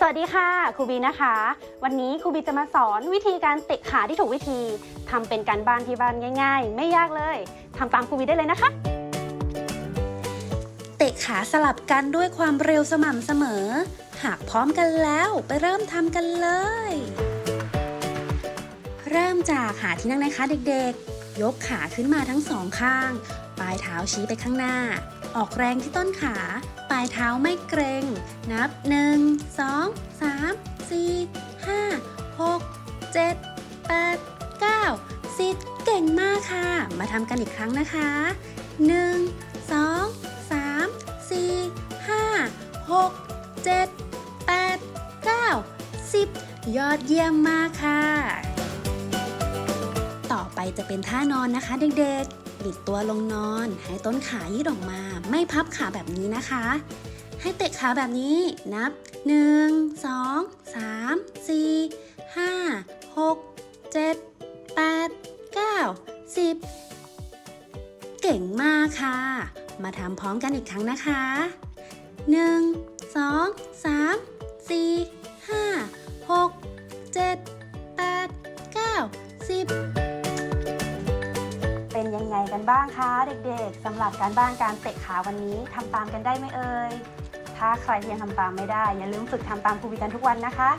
สวัสดีค่ะครูบีนะคะ วันนี้ครูบีจะมาสอนวิธีการเตะขาที่ถูกวิธีทำเป็นการบ้านที่บ้านง่าย ๆ ไม่ยากเลยทำตามครูบีได้เลยนะคะเตะขาสลับกันด้วยความเร็วสม่ำเสมอ หากพร้อมกันแล้วไปเริ่มทำกันเลย เริ่มจากหาที่นั่งนะคะเด็กๆ ยกขาขึ้นมาทั้งสองข้าง ปลายเท้าชี้ไปข้างหน้า ออกแรงที่ต้นขา ปลายเท้าไม่เกรง นับ 1 2 3 4 5 6 7 8 9 10 เก่งมากค่ะ มาทำกันอีกครั้งนะคะ 1 2 3 4 5 6 7 8 9 10 ยอดเยี่ยมมากค่ะ จะเป็นท่านอนนะคะเด็กๆบิดตัวลงนอน ให้ต้นขายืดออกมา ไม่พับขาแบบนี้นะคะ ให้เตะขาแบบนี้นับ 1 2 3 4 5 6 7 8 9 10 เก่งมากค่ะ มาทำพร้อมกันอีกครั้งนะคะ 1 2 3 4 5 6 7 8 9 10เป็นยังไง กันบ้างคะเด็กๆสำหรับการบ้านการเตะขาวันนี้ทำตามกันได้ไหมเอ่ยถ้าใครยังทำตามไม่ได้ อย่าลืมฝึกทำตามครูวีกันทุกวันนะคะ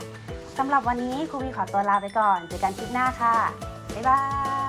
สำหรับวันนี้ครูวีขอตัวลาไปก่อนเจอกันคลิปหน้าค่ะบ๊ายบาย